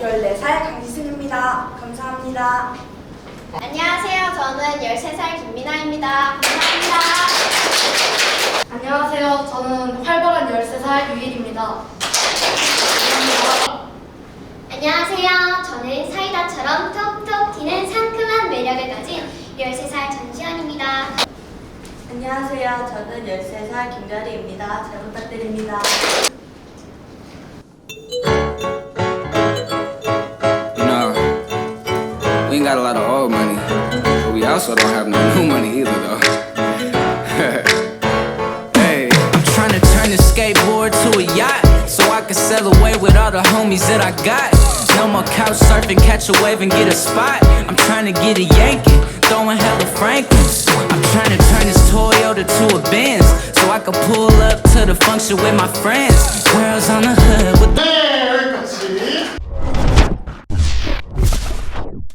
14살 강지승입니다. 감사합니다. 안녕하세요. 저는 13살 김민아입니다. 감사합니다. 안녕하세요. 저는 활발한 13살 유일입니다. 안녕하세요. 저는 사이다처럼 톡톡 튀는 상큼한 매력을 가진 13살 전시현입니다. 안녕하세요. 저는 13살 김가리입니다. 잘 부탁드립니다. We ain't got a lot of old money, but we also don't have no new money either, though. hey, I'm trying to turn this skateboard to a yacht so I can sail away with all the homies that I got. No more couch surfing, catch a wave and get a spot. I'm trying to get a Yankee, throwing hella Franklin's. I'm trying to turn this Toyota to a Benz so I can pull up to the function with my friends. Girls on the hood the